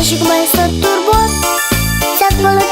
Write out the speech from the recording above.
Кишик має сто турбот, Ця хвилин